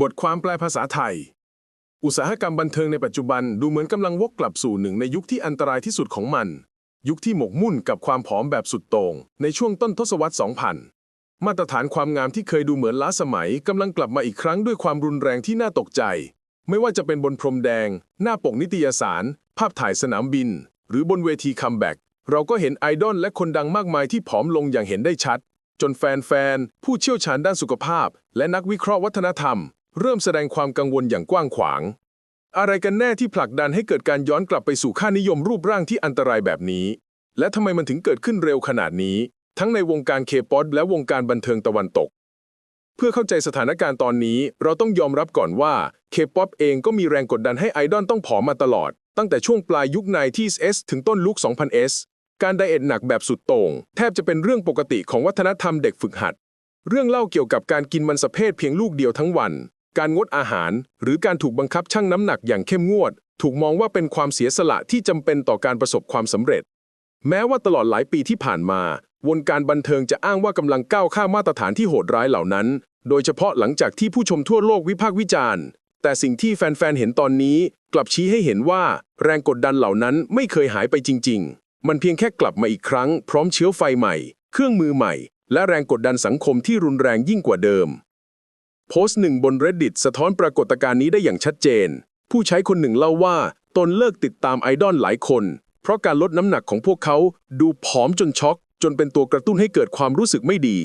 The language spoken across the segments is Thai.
บทความแปลภาษาไทย อุตสาหกรรมบันเทิงในปัจจุบันดูเหมือนกำลังวกกลับสู่หนึ่งในยุคที่อันตรายที่สุดของมัน ยุคที่หมกมุ่นกับความผอมแบบสุดโต่งในช่วงต้นทศวรรษ 2000 มาตรฐานความงามที่เคยดูเหมือนล้าสมัยกำลังกลับมาอีกครั้งด้วยความรุนแรงที่น่าตกใจ ไม่ว่าจะเป็นบนพรมแดง หน้าปกนิตยสาร ภาพถ่ายสนามบิน หรือบนเวทีคัมแบ็กเราก็เห็นไอดอลและคนดังมากมายที่ผอมลงอย่างเห็นได้ชัด จนแฟนๆผู้เชี่ยวชาญด้านสุขภาพ และนักวิเคราะห์วัฒนธรรม เริ่มแสดงความกังวลอย่างกว้างขวาง อะไรกันแน่ที่ผลักดันให้เกิดการย้อนกลับไปสู่ค่านิยมรูปร่างที่อันตรายแบบนี้ และทำไมมันถึงเกิดขึ้นเร็วขนาดนี้ ทั้งในวงการเคป๊อปและวงการบันเทิงตะวันตก เพื่อเข้าใจสถานการณ์ตอนนี้ เราต้องยอมรับก่อนว่าเคป๊อปเองก็มีแรงกดดันให้ไอดอลต้องผอมมาตลอด ตั้งแต่ช่วงปลายยุค 90s ถึงต้นลุค 2000s การไดเอทหนักแบบสุดโต่งแทบจะเป็นเรื่องปกติของวัฒนธรรมเด็กฝึกหัด เรื่องเล่าเกี่ยวกับการกินมันสะเพศเพียงลูกเดียวทั้งวัน การงดอาหาร หรือการถูกบังคับชั่งน้ำหนักอย่างเข้มงวด ถูกมองว่าเป็นความเสียสละที่จำเป็นต่อการประสบความสำเร็จ แม้ว่าตลอดหลายปีที่ผ่านมา วงการบันเทิงจะอ้างว่ากำลังก้าวข้ามมาตรฐานที่โหดร้ายเหล่านั้น โดยเฉพาะหลังจากที่ผู้ชมทั่วโลกวิพากษ์วิจารณ์ แต่สิ่งที่แฟนๆเห็นตอนนี้ กลับชี้ให้เห็นว่า แรงกดดันเหล่านั้นไม่เคยหายไปจริง ๆ มันเพียงแค่กลับมาอีกครั้ง พร้อมเชื้อไฟใหม่ เครื่องมือใหม่ และแรงกดดันสังคมที่รุนแรงยิ่งกว่าเดิม โพสต์หนึ่งบน reddit สะท้อนปรากฏการณ์นี้ได้อย่างชัดเจน ผู้ใช้คนหนึ่งเล่าว่า ตนเลิกติดตามไอดอลหลายคน เพราะการลดน้ำหนักของพวกเขาดูผอมจนช็อก จนเป็นตัวกระตุ้นให้เกิดความรู้สึกไม่ดี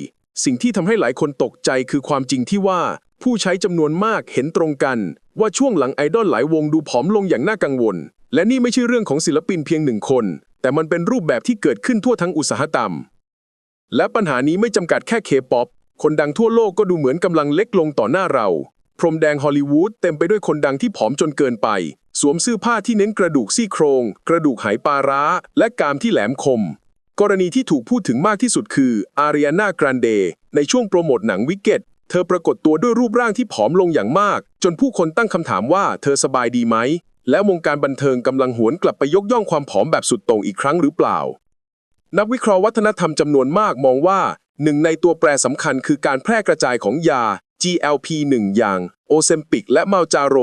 สิ่งที่ทำให้หลายคนตกใจคือความจริงที่ว่า ผู้ใช้จำนวนมากเห็นตรงกัน ว่าช่วงหลังไอดอลหลายวงดูผอมลงอย่างน่ากังวล และนี่ไม่ใช่เรื่องของศิลปินเพียงหนึ่งคน แต่มันเป็นรูปแบบที่เกิดขึ้นทั่วทั้งอุตสาหกรรมและปัญหานี้ไม่จำกัดแค่เคป๊อป คนดังทั่วโลกก็ดูเหมือนกำลังเล็กลงต่อหน้าเรา พรมแดงฮอลลีวูดเต็มไปด้วยคนดังที่ผอมจนเกินไป สวมเสื้อผ้าที่เน้นกระดูกซี่โครง กระดูกไหปลาร้า และกามที่แหลมคม กรณีที่ถูกพูดถึงมากที่สุดคืออารี a นากรันเดในช่วงโปรโมทหนังวิกเก็ตเธอปรากฏตัวด้วยรูปร่างที่ผอมลงอย่างมาก จนผู้คนตั้งคำถามว่าเธอสบายดีไหม และวงการบันเทิงกำลังหวนกลับไปยกย่องความผอมแบบสุดโต่งอีกครั้งหรือเปล่า นักวิเคราะห์วัฒนธรรมจำนวนมากมองว่า หนึ่งในตัวแปรสำคัญคือการแพร่กระจายของยา GLP-1 อย่างโอเซมปิกและมาลจาโร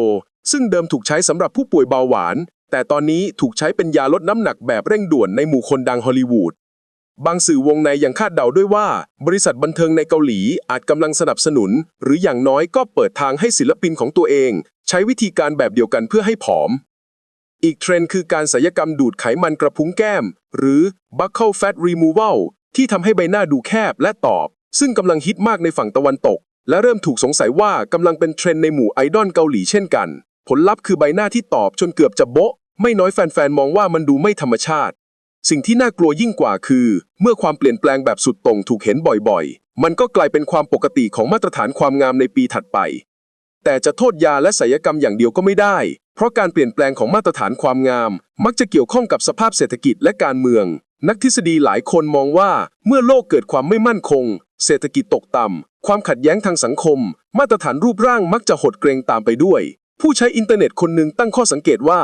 ซึ่งเดิมถูกใช้สำหรับผู้ป่วยเบาหวาน แต่ตอนนี้ถูกใช้เป็นยาลดน้ำหนักแบบเร่งด่วนในหมู่คนดังฮอลลีวูดบางสื่อวงในยังคาดเดาด้วยว่า บริษัทบันเทิงในเกาหลีอาจกำลังสนับสนุน หรืออย่างน้อยก็เปิดทางให้ศิลปินของตัวเอง ใช้วิธีการแบบเดียวกันเพื่อให้ผอม อีกเทรนด์คือการศัลยกรรมดูดไขมันกระพุ้งแก้ม หรือ buccal fat removal ที่ทำให้ใบหน้าดูแคบและตอบ ซึ่งกำลังฮิตมากในฝั่งตะวันตก และเริ่มถูกสงสัยว่ากำลังเป็นเทรนด์ในหมู่ไอดอลเกาหลีเช่นกัน ผลลัพธ์คือใบหน้าที่ตอบจนเกือบจะโบ๊ะไม่น้อยแฟนๆมองว่ามันดูไม่ธรรมชาติ สิ่งที่น่ากลัวยิ่งกว่าคือ เมื่อความเปลี่ยนแปลงแบบสุดต่งถูกเห็นบ่อยๆ มันก็กลายเป็นความปกติของมาตรฐานความงามในปีถัดไป แต่จะโทษยาและศัลยกรรมอย่างเดียวก็ไม่ได้ เพราะการเปลี่ยนแปลงของมาตรฐานความงาม มักจะเกี่ยวข้องกับสภาพเศรษฐกิจและการเมือง นักทฤษฎีหลายคนมองว่าเมื่อโลกเกิดความไม่มั่นคง เศรษฐกิจตกต่ำ ความขัดแย้งทางสังคม มาตรฐานรูปร่างมักจะหดเกรงตามไปด้วย ผู้ใช้อินเทอร์เน็ตคนหนึ่งตั้งข้อสังเกตว่า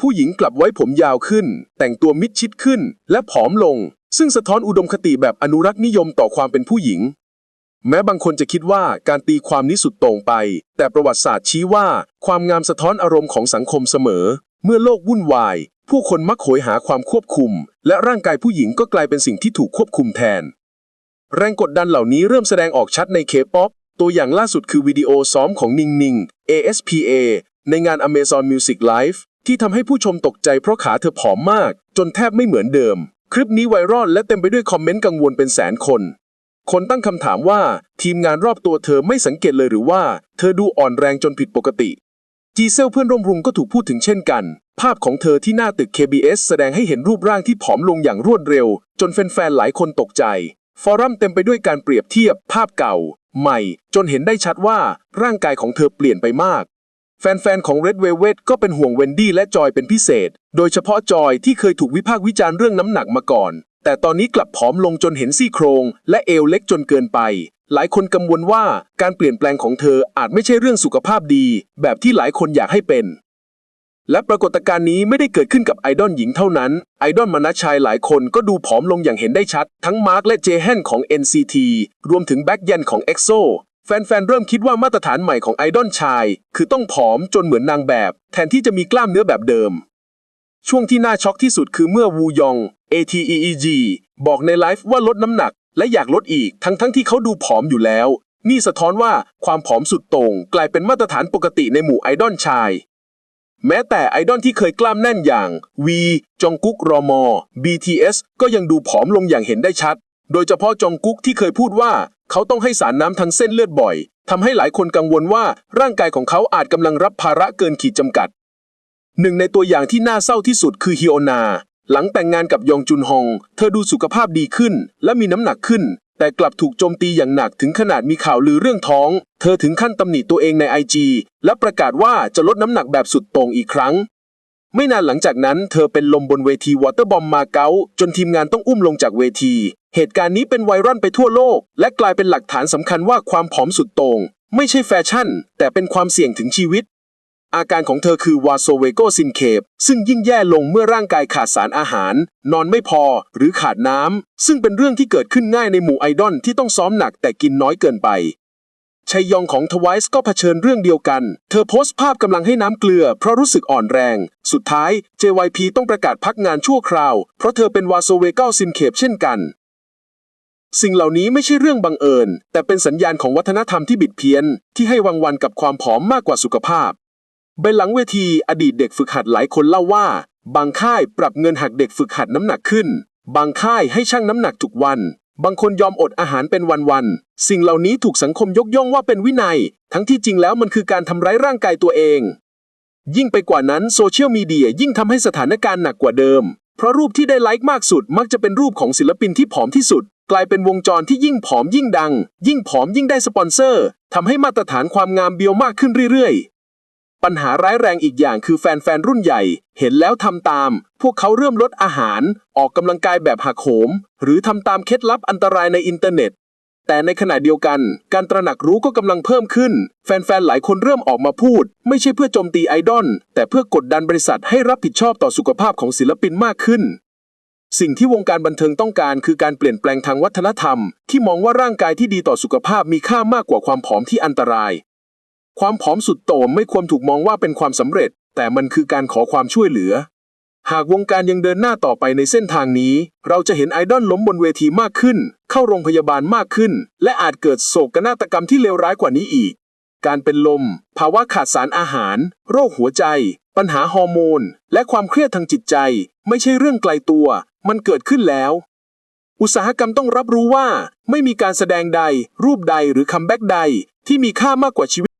ผู้หญิงกลับไว้ผมยาวขึ้น แต่งตัวมิดชิดขึ้น และผอมลง ซึ่งสะท้อนอุดมคติแบบอนุรักษ์นิยมต่อความเป็นผู้หญิง แม้บางคนจะคิดว่าการตีความนี้สุดโต่งไป แต่ประวัติศาสตร์ชี้ว่า ความงามสะท้อนอารมณ์ของสังคมเสมอ เมื่อโลกวุ่นวาย ผู้คนมักโหยหาความควบคุม และร่างกายผู้หญิงก็กลายเป็นสิ่งที่ถูกควบคุมแทน แรงกดดันเหล่านี้เริ่มแสดงออกชัดในเคป๊อปตัวอย่างล่าสุดคือวิดีโอซ้อมของนิงนิง ASPA ในงาน Amazon Music Live ที่ทำให้ผู้ชมตกใจเพราะขาเธอผอมมาก จนแทบไม่เหมือนเดิม คลิปนี้ไวรัลและเต็มไปด้วยคอมเมนต์กังวลเป็นแสนคน คนตั้งคำถามว่าทีมงานรอบตัวเธอไม่สังเกตเลยหรือว่า เธอดูอ่อนแรงจนผิดปกติ จีเซลเพื่อนร่วมรุงก็ถูกพูดถึงเช่นกัน ภาพของเธอที่หน้าตึก KBS แสดงให้เห็นรูปร่างที่ผอมลงอย่างรวดเร็ว จนแฟนๆหลายคนตกใจ ฟอรัมเต็มไปด้วยการเปรียบเทียบ ภาพเก่า ใหม่ จนเห็นได้ชัดว่าร่างกายของเธอเปลี่ยนไปมาก แฟนๆของ Red Velvet ก็เป็นห่วงเวนดี้และจอยเป็นพิเศษ โดยเฉพาะจอยที่เคยถูกวิพากษ์วิจารณ์เรื่องน้ำหนักมาก่อน แต่ตอนนี้กลับผอมลงจนเห็นซี่โครง และเอวเล็กจนเกินไป หลายคนกังวลว่าการเปลี่ยนแปลงของเธออาจไม่ใช่เรื่องสุขภาพดี แบบที่หลายคนอยากให้เป็น และปรากฏการณ์นี้ไม่ได้เกิดขึ้นกับไอดอลหญิงเท่านั้น ไอดอลมนัชชายหลายคนก็ดูผอมลงอย่างเห็นได้ชัด ทั้งมาร์คและเจแฮนของ NCT รวมถึงแบ็กยันของ EXO แฟนๆ เริ่มคิดว่ามาตรฐานใหม่ของไอดอลชาย คือต้องผอมจนเหมือนนางแบบ แทนที่จะมีกล้ามเนื้อแบบเดิม ช่วงที่น่าช็อกที่สุดคือเมื่อวูยอง ATEEG บอกในไลฟ์ว่าลดน้ำหนัก และอยากลดอีกทั้งทั้งๆที่เขาดูผอมอยู่แล้ว นี่สะท้อนว่าความผอมสุดโต่งกลายเป็นมาตรฐานปกติในหมู่ไอดอลชาย แม้แต่ไอดอลที่เคยกล้ามแน่นอย่าง V จองกุ๊กรอมอ BTS ก็ยังดูผอมลงอย่างเห็นได้ชัด โดยเฉพาะจองกุ๊กที่เคยพูดว่า เขาต้องให้สารน้ำทางเส้นเลือดบ่อยทำให้หลายคนกังวลว่าร่างกายของเขาอาจกำลังรับภาระเกินขีดจำกัด หนึ่งในตัวอย่างที่น่าเศร้าที่สุดคือฮิโอนา หลังแต่งงานกับยองจุนฮอง เธอดูสุขภาพดีขึ้น และมีน้ำหนักขึ้น แต่กลับถูกโจมตีอย่างหนักถึงขนาดมีข่าวลือเรื่องท้อง เธอถึงขั้นตำหนิตัวเองในไอจีและประกาศว่าจะลดน้ำหนักแบบสุดโต่งอีกครั้ง ไม่นานหลังจากนั้น เธอเป็นลมบนเวทีวอเตอร์บอมมาเก๊าจนทีมงานต้องอุ้มลงจากเวที เหตุการณ์นี้เป็นไวรัลไปทั่วโลก และกลายเป็นหลักฐานสำคัญว่าความผอมสุดโต่งไม่ใช่แฟชั่น แต่เป็นความเสี่ยงถึงชีวิต อาการของเธอคือวาโซเวโกซินเคปซึ่งยิ่งแย่ลงเมื่อร่างกายขาดสารอาหาร นอนไม่พอหรือขาดน้ำ ซึ่งเป็นเรื่องที่เกิดขึ้นง่ายในหมู่ไอดอลที่ต้องซ้อมหนักแต่กินน้อยเกินไปชัยยองของทวายส์ก็เผชิญเรื่องเดียวกัน เธอโพสต์ภาพกำลังให้น้ำเกลือเพราะรู้สึกอ่อนแรง สุดท้าย JYP ต้องประกาศพักงานชั่วคราว เพราะเธอเป็นวาโซเวเกซินเคปเช่นกัน สิ่งเหล่านี้ไม่ใช่เรื่องบังเอิญ แต่เป็นสัญญาณของวัฒนธรรมที่บิดเพี้ยน ที่ให้รางวัลกับความผอมมากกว่าสุขภาพ ใบหลังเวทีอดีตเด็กฝึกหัดหลายคนเล่าว่า บางค่ายปรับเงินหักเด็กฝึกหัดน้ำหนักขึ้น บางค่ายให้ชั่งน้ำหนักทุกวัน บางคนยอมอดอาหารเป็นวันๆสิ่งเหล่านี้ถูกสังคมยกย่องว่าเป็นวินัย ทั้งที่จริงแล้วมันคือการทำร้ายร่างกายตัวเอง ยิ่งไปกว่านั้นโซเชียลมีเดียยิ่งทำให้สถานการณ์หนักกว่าเดิม เพราะรูปที่ได้ไลค์มากสุดมักจะเป็นรูปของศิลปินที่ผอมที่สุด กลายเป็นวงจรที่ยิ่งผอมยิ่งดัง ยิ่งผอมยิ่งได้สปอนเซอร์ทำให้มาตรฐานความงามเบียวมากขึ้นเรื่อยๆ ปัญหาร้ายแรงอีกอย่างคือแฟนๆ รุ่นใหญ่ เห็นแล้วทำตาม พวกเขาเริ่มลดอาหาร ออกกำลังกายแบบหักโหม หรือทำตามเคล็ดลับอันตรายในอินเทอร์เน็ต แต่ในขณะเดียวกัน การตระหนักรู้ก็กำลังเพิ่มขึ้น แฟนๆ หลายคนเริ่มออกมาพูด ไม่ใช่เพื่อโจมตีไอดอล แต่เพื่อกดดันบริษัทให้รับผิดชอบต่อสุขภาพของศิลปินมากขึ้นสิ่งที่วงการบันเทิงต้องการคือการเปลี่ยนแปลงทางวัฒนธรรม ที่มองว่าร่างกายที่ดีต่อสุขภาพมีค่ามากกว่าความผอมที่อันตราย ความผอมสุดโต่ไม่ควรถูกมองว่าเป็นความสำเร็จ แต่มันคือการขอความช่วยเหลือ หากวงการยังเดินหน้าต่อไปในเส้นทางนี้ เราจะเห็นไอดอลล้มบนเวทีมากขึ้น เข้าโรงพยาบาลมากขึ้น และอาจเกิดโศกนาฏกรรมที่เลวร้ายกว่านี้อีก การเป็นลม ภาวะขาดสารอาหาร โรคหัวใจ ปัญหาฮอร์โมน และความเครียดทางจิตใจ ไม่ใช่เรื่องไกลตัว มันเกิดขึ้นแล้วอุตสาหกรรมต้องรับรู้ว่า ไม่มีการแสดงใด รูปใดหรือคัมแบ็กใด ที่มีค่ามากกว่าชีวิต